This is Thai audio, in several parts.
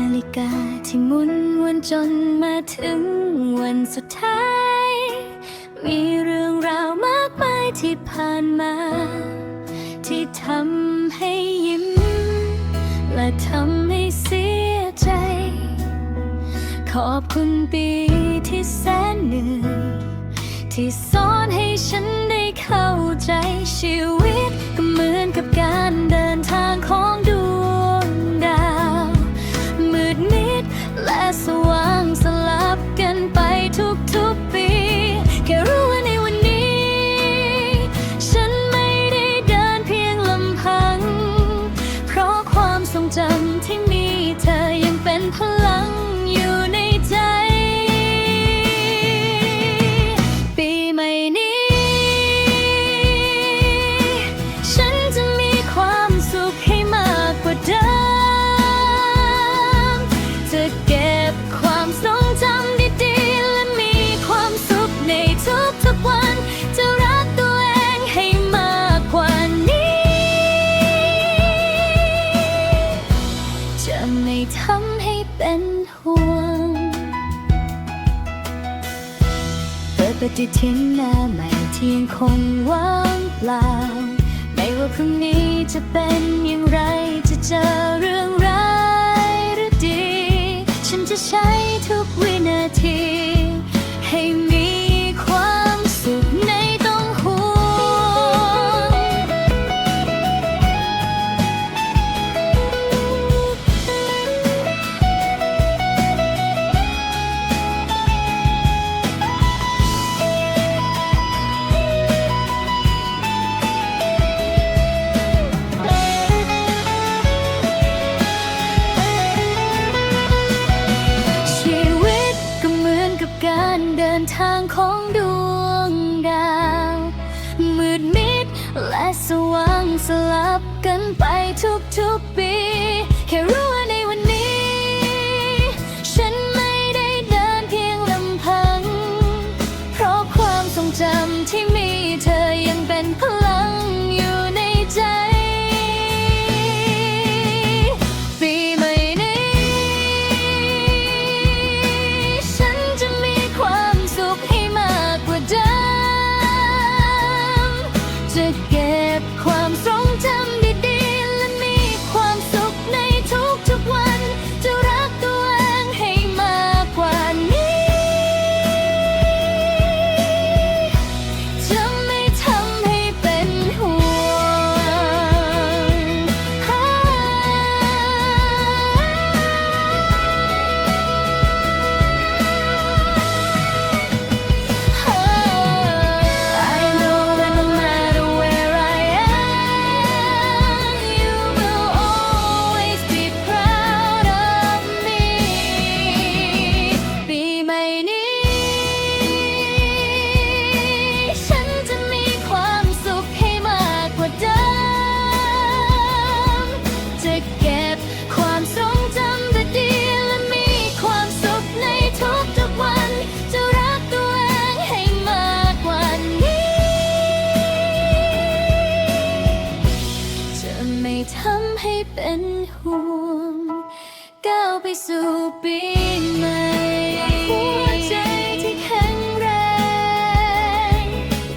นาฬิกาที่หมุนวนจนมาถึงวันสุดท้าย มีเรื่องราวมากมายที่ผ่านมา ที่ทำให้ยิ้ม และทำให้เสียใจ ขอบคุณปีที่แสนเหนื่อยที่สอนให้ฉันได้เข้าใจชีวิตก็เหมือนกับการเดิน ที่มีเธอยังเป็นพลัง ปฏิทินหน้าใหม่ที่ยังคงว่างเปล่า ไม่ว่าพรุ่งนี้จะเป็นอย่างไร สลับกันไปทุกๆปี แค่รู้ว่าในวันนี้ ฉันไม่ได้เดินเพียงลำพัง เพราะความทรงจำที่มีเธอยังเป็นพ สู่ปีใหม่หัวใจที่แข็งแรง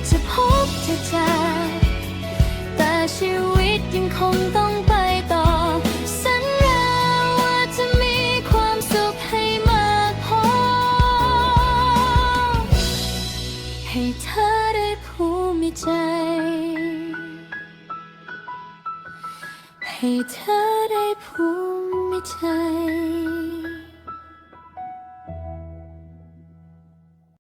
จะพบจะจากแต่ชีวิตยังคงต้องไปต่อ สัญญาว่าจะมีความสุขให้มากพอ ให้เธอได้ภูมิใจ ให้เธอได้ภูมิ ใจ